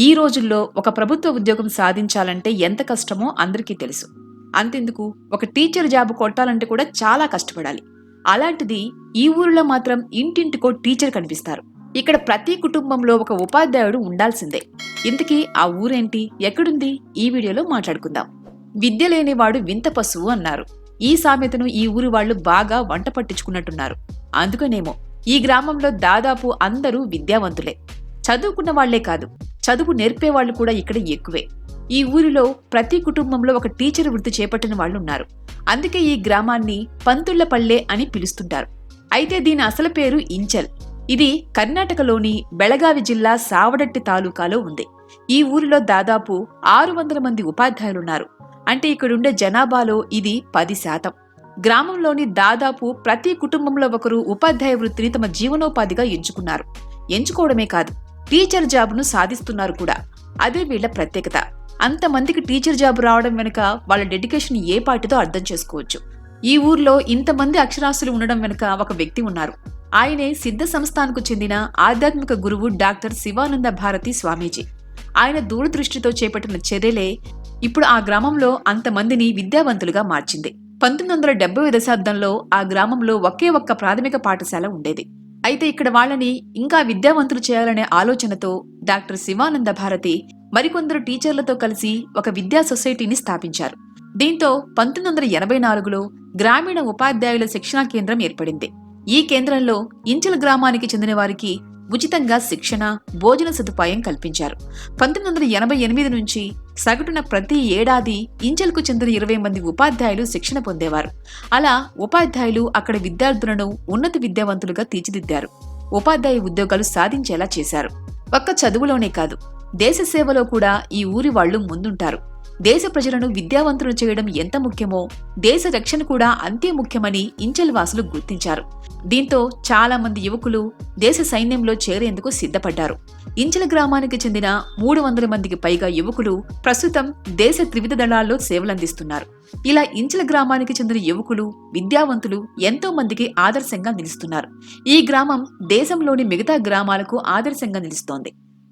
ఈ రోజుల్లో ఒక ప్రభుత్వ ఉద్యోగం సాధించాలంటే ఎంత కష్టమో అందరికీ తెలుసు. అంతెందుకు? ఒక టీచర్ జాబ్ కొట్టాలంటే కూడా చాలా కష్టపడాలి. అలాంటిది ఈ ఊరిలో మాత్రం ఇంటింటికో టీచర్ కనిపిస్తారు. ఇక్కడ ప్రతి కుటుంబంలో ఒక ఉపాధ్యాయుడు ఉండాల్సిందే. ఇంతకీ ఆ ఊరేంటి? ఎక్కడుంది? ఈ వీడియోలో మాట్లాడుకుందాం. విద్య లేనివాడు వింత పశువు అన్నారు. ఈ సామెతను ఈ ఊరి వాళ్ళు బాగా వంట పట్టించుకున్నట్టున్నారు. అందుకనేమో ఈ గ్రామంలో దాదాపు అందరూ విద్యావంతులే. చదువుకున్న వాళ్ళే కాదు చదువు నేర్పేవాళ్ళు కూడా ఇక్కడ ఎక్కువే. ఈ ఊరిలో ప్రతి కుటుంబంలో ఒక టీచర్ వృత్తి చేపట్టిన వాళ్ళు ఉన్నారు అందుకే ఈ గ్రామాన్ని పంతుళ్ళపల్లె అని పిలుస్తుంటారు. అయితే దీని అసలు పేరు ఇంచల్. ఇది కర్ణాటకలోని బెళగావి జిల్లా సావడట్టి తాలూకాలో ఉంది. ఈ ఊరిలో దాదాపు ఆరు వందల మంది ఉపాధ్యాయులున్నారు. అంటే ఇక్కడుండే జనాభాలో ఇది పది శాతం. గ్రామంలోని దాదాపు ప్రతి కుటుంబంలో ఒకరు ఉపాధ్యాయ వృత్తిని తమ జీవనోపాధిగా ఎంచుకున్నారు. ఎంచుకోవడమే కాదు టీచర్ జాబ్ను సాధిస్తున్నారు కూడా. అదే వీళ్ళ ప్రత్యేకత. అంతమందికి టీచర్ జాబ్ రావడం వెనుక వాళ్ళ డెడికేషన్ ఏ పాటిదో అర్థం చేసుకోవచ్చు. ఈ ఊర్లో ఇంతమంది అక్షరాస్యులు ఉండడం వెనుక ఒక వ్యక్తి ఉన్నారు. ఆయనే సిద్ధ సంస్థానకు చెందిన ఆధ్యాత్మిక గురువు డాక్టర్ శివానంద భారతి స్వామీజీ. ఆయన దూరదృష్టితో చేపట్టిన చర్యలే ఇప్పుడు ఆ గ్రామంలో అంతమందిని విద్యావంతులుగా మార్చింది. పంతొమ్మిది వందల డెబ్బై దశాబ్దంలో ఆ గ్రామంలో ఒకే ఒక్క ప్రాథమిక పాఠశాల ఉండేది. అయితే ఇక్కడ వాళ్ళని ఇంకా విద్యావంతులు చేయాలనే ఆలోచనతో డాక్టర్ శివానంద భారతి మరికొందరు టీచర్లతో కలిసి ఒక విద్యా సొసైటీని స్థాపించారు. దీంతో పంతొమ్మిది వందల ఎనభై నాలుగులో గ్రామీణ ఉపాధ్యాయుల శిక్షణా కేంద్రం ఏర్పడింది. ఈ కేంద్రంలో ఇంచల గ్రామానికి చెందిన వారికి ఉచితంగా శిక్షణ భోజన సదుపాయం కల్పించారు. పంతొమ్మిది వందల ఎనభై ఎనిమిది నుంచి సగటున ప్రతి ఏడాది ఇంచల్కు చెందిన ఇరవై మంది ఉపాధ్యాయులు శిక్షణ పొందేవారు. అలా ఉపాధ్యాయులు అక్కడ విద్యార్థులను ఉన్నత విద్యావంతులుగా తీర్చిదిద్దారు. ఉపాధ్యాయ ఉద్యోగాలు సాధించేలా చేశారు. ఒక్క చదువులోనే కాదు దేశ సేవలో కూడా ఈ ఊరి వాళ్ళు ముందుంటారు. దేశ ప్రజలను విద్యావంతులు చేయడం ఎంత ముఖ్యమో దేశ రక్షణ కూడా అంతే ముఖ్యమని ఇంచల్ వాసులు గుర్తించారు. దీంతో చాలా మంది యువకులు దేశ సైన్యంలో చేరేందుకు సిద్ధపడ్డారు. ఇంచల గ్రామానికి చెందిన మూడు వందల మందికి పైగా యువకులు ప్రస్తుతం దేశ త్రివిధ దళాల్లో సేవలందిస్తున్నారు. ఇలా ఇంచల గ్రామానికి చెందిన యువకులు విద్యావంతులు ఎంతో మందికి ఆదర్శంగా నిలుస్తున్నారు. ఈ గ్రామం దేశంలోని మిగతా గ్రామాలకు ఆదర్శంగా నిలుస్తోంది.